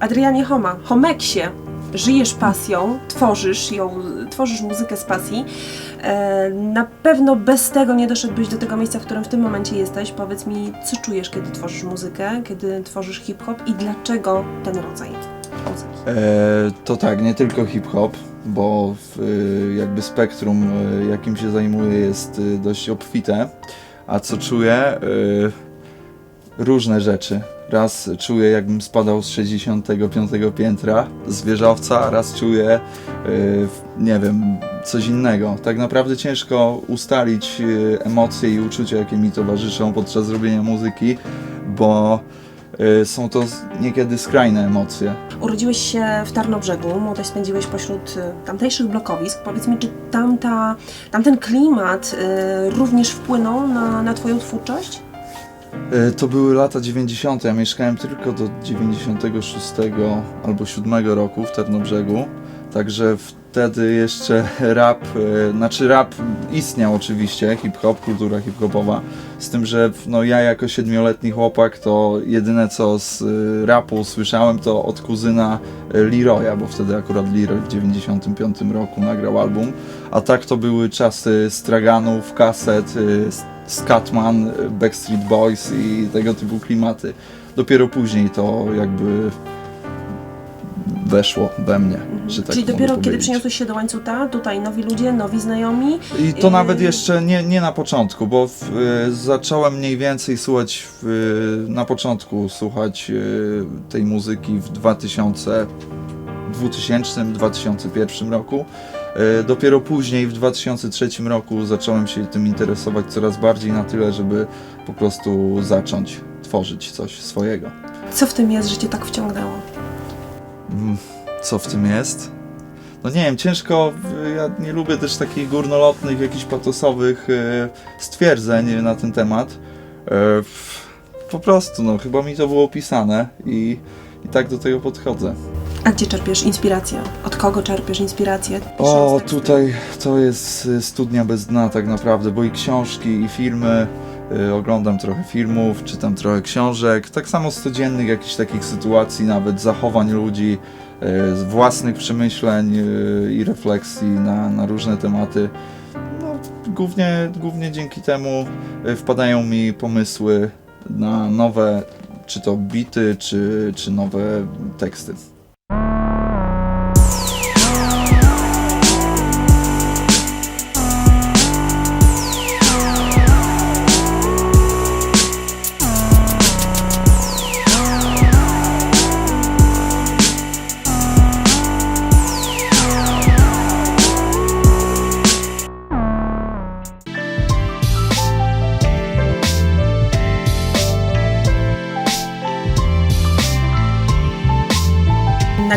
Adrianie Homa, Homeksie, żyjesz pasją, tworzysz ją, tworzysz muzykę z pasji. E, na pewno bez tego nie doszedłbyś do tego miejsca, w którym w tym momencie jesteś. Powiedz mi, co czujesz, kiedy tworzysz muzykę, kiedy tworzysz hip-hop i dlaczego ten rodzaj muzyki? E, to tak, nie tylko hip-hop, bo w, y, jakby spektrum, y, jakim się zajmuję, jest dość obfite. A co czuję? Y, różne rzeczy. Raz czuję, jakbym spadał z 65 piętra z wieżowca, raz czuję, y, w- nie wiem, coś innego. Tak naprawdę ciężko ustalić y, emocje i uczucia, jakie mi towarzyszą podczas robienia muzyki, bo y, są to niekiedy skrajne emocje. Urodziłeś się w Tarnobrzegu, młodość spędziłeś pośród y, tamtejszych blokowisk. Powiedz mi, czy tamta, tamten klimat y, również wpłynął na, na Twoją twórczość? E, To były lata 90. Ja mieszkałem tylko do 96 albo 7 roku w Tarnobrzegu. Także wtedy jeszcze rap, e, znaczy rap istniał oczywiście, hip-hop, kultura hip-hopowa. Z tym, że no, ja jako siedmioletni chłopak to jedyne co z e, rapu słyszałem to od kuzyna Leroya, bo wtedy akurat Leroy w 95 roku nagrał album. A tak to były czasy straganów, kaset, Scatman, y, Backstreet Boys i tego typu klimaty. Dopiero później to jakby weszło we mnie, że tak Czyli dopiero kiedy przyniosłeś się do łańcuta, tutaj nowi ludzie, nowi znajomi. I to Yy. nawet jeszcze nie, nie na początku, bo w, y, zacząłem mniej więcej słuchać w, y, na początku słuchać y, tej muzyki w 2000, 2000-2001 roku. Y, dopiero później w 2003 roku zacząłem się tym interesować coraz bardziej na tyle, żeby po prostu zacząć tworzyć coś swojego. Co w tym jest, że Cię tak wciągnęło? Mm, Co w tym jest? No nie wiem, ciężko. y, Ja nie lubię też takich górnolotnych, jakichś patosowych y, stwierdzeń na ten temat. E, Po prostu, no, chyba mi to było opisane i, i tak do tego podchodzę. A gdzie czerpiesz inspirację? Od kogo czerpiesz inspirację? O, tutaj to jest y, studnia bez dna tak naprawdę, bo i książki, i filmy. y, Oglądam trochę filmów, czytam trochę książek, tak samo z codziennych jakichś takich sytuacji, nawet zachowań ludzi, y, z własnych przemyśleń i refleksji na, na różne tematy. No, głównie, głównie dzięki temu wpadają mi pomysły na nowe, czy to bity, czy, czy nowe teksty.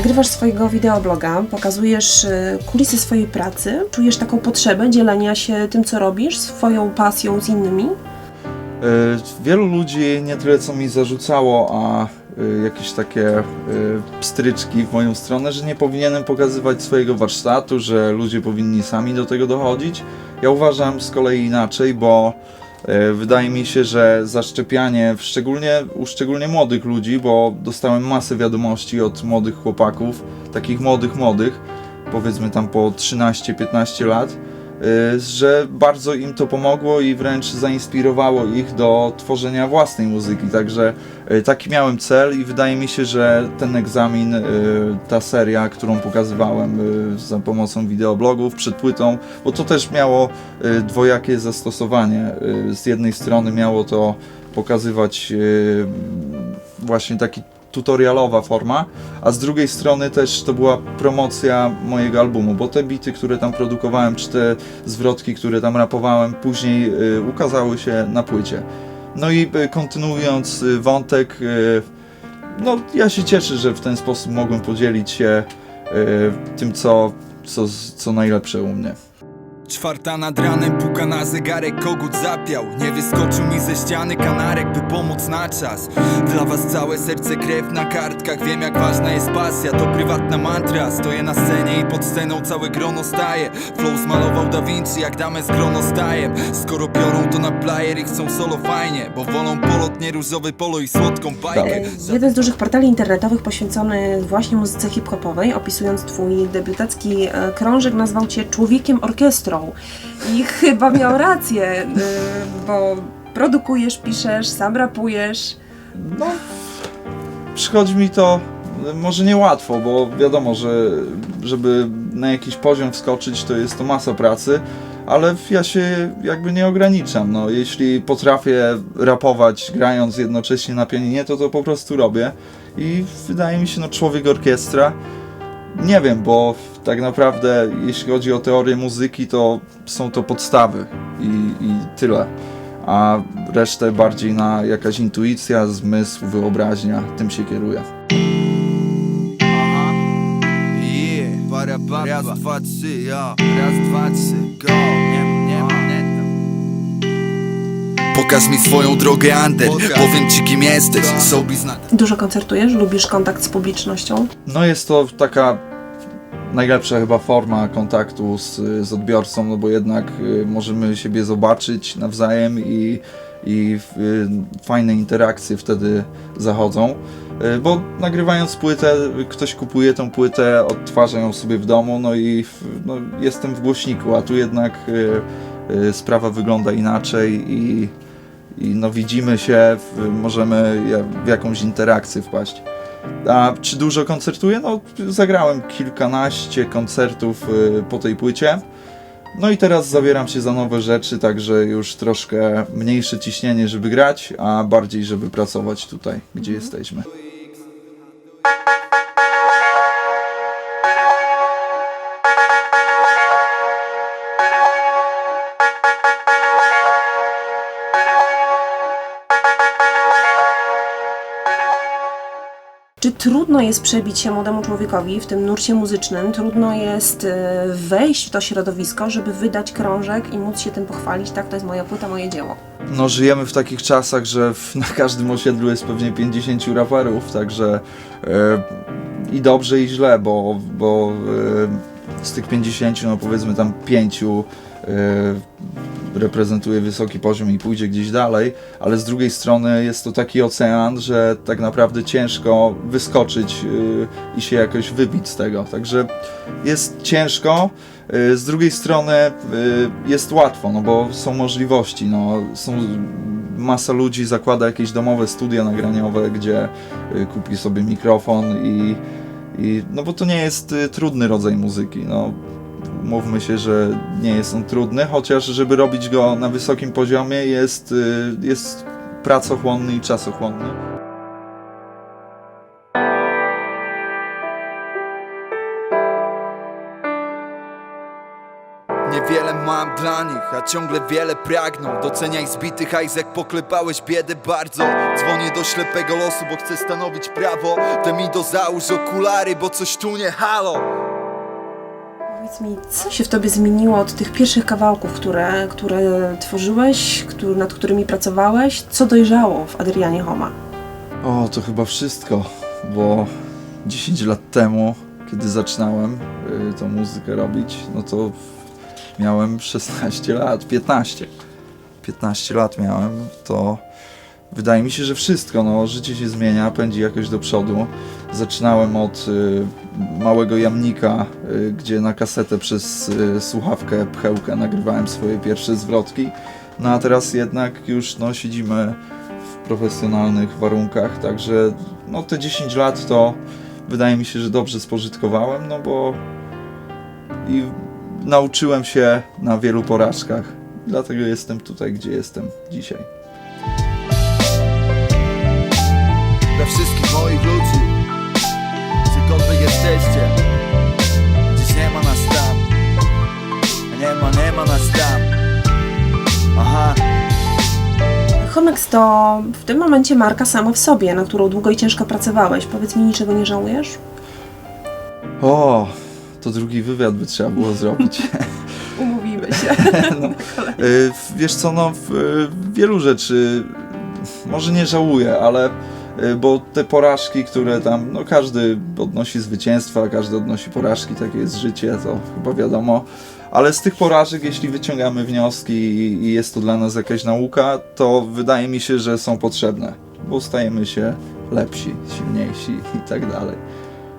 Nagrywasz swojego wideobloga, pokazujesz y, kulisy swojej pracy, czujesz taką potrzebę dzielenia się tym, co robisz, swoją pasją z innymi. Y, Wielu ludzi nie tyle co mi zarzucało, a y, jakieś takie pstryczki w moją stronę, że nie powinienem pokazywać swojego warsztatu, że ludzie powinni sami do tego dochodzić. Ja uważam z kolei inaczej, bo wydaje mi się, że zaszczepianie, szczególnie u szczególnie młodych ludzi, bo dostałem masę wiadomości od młodych chłopaków, takich młodych, młodych, powiedzmy tam po 13-15 lat, że bardzo im to pomogło i wręcz zainspirowało ich do tworzenia własnej muzyki. Także y, taki miałem cel i wydaje mi się, że ten egzamin, y, ta seria, którą pokazywałem y, za pomocą wideoblogów przed płytą, bo to też miało y, dwojakie zastosowanie. Y, Z jednej strony miało to pokazywać y, właśnie taki tutorialowa forma, a z drugiej strony też to była promocja mojego albumu, bo te bity, które tam produkowałem, czy te zwrotki, które tam rapowałem, później y, ukazały się na płycie. No i y, kontynuując y, wątek, y, no ja się cieszę, że w ten sposób mogłem podzielić się y, tym, co, co, co najlepsze u mnie. Czwarta nad ranem, puka na zegarek, kogut zapiał. Nie wyskoczył mi ze ściany kanarek, by pomóc na czas. Dla was całe serce, krew na kartkach. Wiem jak ważna jest pasja, to prywatna mantra. Stoję na scenie i pod sceną całe grono staje. Flow zmalował Da Vinci, jak damę z gronostajem Skoro biorą to na player i chcą solo fajnie. Bo wolą polot, nie różowy polo i słodką bajkę. Dalej. Jeden z dużych portali internetowych poświęcony właśnie muzyce hip-hopowej, opisując twój debiutacki e, krążek, nazwał cię człowiekiem orkiestrą. I chyba miał rację, e, bo produkujesz, piszesz, sam rapujesz. No, przychodzi mi to e, może nie łatwo, bo wiadomo, że żeby na jakiś poziom wskoczyć, to jest to masa pracy, ale ja się jakby nie ograniczam. No, jeśli potrafię rapować grając jednocześnie na pianinie, to to po prostu robię. I wydaje mi się, no człowiek orkiestra. Nie wiem, bo tak naprawdę jeśli chodzi o teorię muzyki, to są to podstawy i, i tyle. A resztę bardziej na jakaś intuicja, zmysł, wyobraźnia, tym się para, raz, dwa, trzy, ja. Raz, dwa, trzy, go Pokaż mi swoją drogę, Ander Powiem ci kim jesteś Sobie zna Dużo koncertujesz, lubisz kontakt z publicznością. No jest to taka najlepsza chyba forma kontaktu z, z odbiorcą, no bo jednak y, możemy siebie zobaczyć nawzajem i, i y, fajne interakcje wtedy zachodzą. Y, Bo nagrywając płytę, ktoś kupuje tą płytę, odtwarza ją sobie w domu, no i w, no, jestem w głośniku, a tu jednak y, y, sprawa wygląda inaczej i, i no widzimy się, w, możemy w jakąś interakcję wpaść. A czy dużo koncertuję? No, zagrałem kilkanaście koncertów y, po tej płycie. No i teraz zabieram się za nowe rzeczy, także już troszkę mniejsze ciśnienie, żeby grać, a bardziej, żeby pracować tutaj, gdzie jesteśmy. Czy trudno jest przebić się młodemu człowiekowi w tym nurcie muzycznym? Trudno jest e, wejść w to środowisko, żeby wydać krążek i móc się tym pochwalić? Tak, to jest moja płyta, moje dzieło. No, żyjemy w takich czasach, że w, na każdym osiedlu jest pewnie 50 raperów, także e, i dobrze, i źle, bo, bo e, z tych 50, no powiedzmy tam 5 e, reprezentuje wysoki poziom i pójdzie gdzieś dalej, ale z drugiej strony jest to taki ocean, że tak naprawdę ciężko wyskoczyć e, i się jakoś wybić z tego, także jest ciężko, Y, Z drugiej strony y, jest łatwo, no bo są możliwości, no. Są masa ludzi zakłada jakieś domowe studia nagraniowe, gdzie y, kupi sobie mikrofon i, i no bo to nie jest y, trudny rodzaj muzyki, no mówmy się, że nie jest on trudny, chociaż żeby robić go na wysokim poziomie jest, y, jest pracochłonny i czasochłonny. Niewiele mam dla nich, a ciągle wiele pragną. Doceniaj zbitych, a poklepałeś biedę bardzo. Dzwonię do ślepego losu, bo chcę stanowić prawo. Te mi do załóż okulary, bo coś tu nie halo Powiedz mi, co się w tobie zmieniło od tych pierwszych kawałków, które, które tworzyłeś, który, nad którymi pracowałeś? Co dojrzało w Adrianie Homa? O, to chyba wszystko, bo 10 lat temu, kiedy zaczynałem y, tą muzykę robić, no to miałem 16 lat, 15. 15 lat miałem, to wydaje mi się, że wszystko, no życie się zmienia, pędzi jakoś do przodu. Zaczynałem od y, małego jamnika, y, gdzie na kasetę przez y, słuchawkę pchełkę nagrywałem swoje pierwsze zwrotki. No a teraz jednak już no, siedzimy w profesjonalnych warunkach, także no te 10 lat to wydaje mi się, że dobrze spożytkowałem, no bo i nauczyłem się na wielu porażkach. Dlatego jestem tutaj, gdzie jestem dzisiaj. Dla wszystkich moich ludzi Jesteście Dziś nie ma nas tam Nie ma, nie ma nas tam Aha Homex to w tym momencie marka sama w sobie, na którą długo i ciężko pracowałeś. Powiedz mi, niczego nie żałujesz? O, to drugi wywiad by trzeba było zrobić. Umówimy się. no, y, wiesz co, no w, y, wielu rzeczy może nie żałuję, ale bo te porażki, które tam, no każdy odnosi zwycięstwa, każdy odnosi porażki, takie jest życie, to chyba wiadomo. Ale z tych porażek, jeśli wyciągamy wnioski i, jest to dla nas jakaś nauka, to wydaje mi się, że są potrzebne, bo stajemy się lepsi, silniejsi i tak dalej.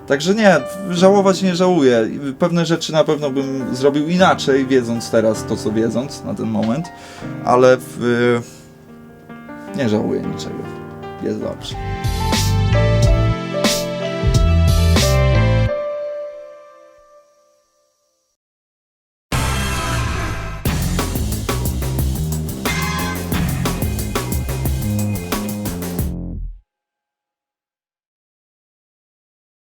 Także nie, żałować nie żałuję. Pewne rzeczy na pewno bym zrobił inaczej, wiedząc teraz to, co wiedząc na ten moment, ale w, nie żałuję niczego. Jest dobrze.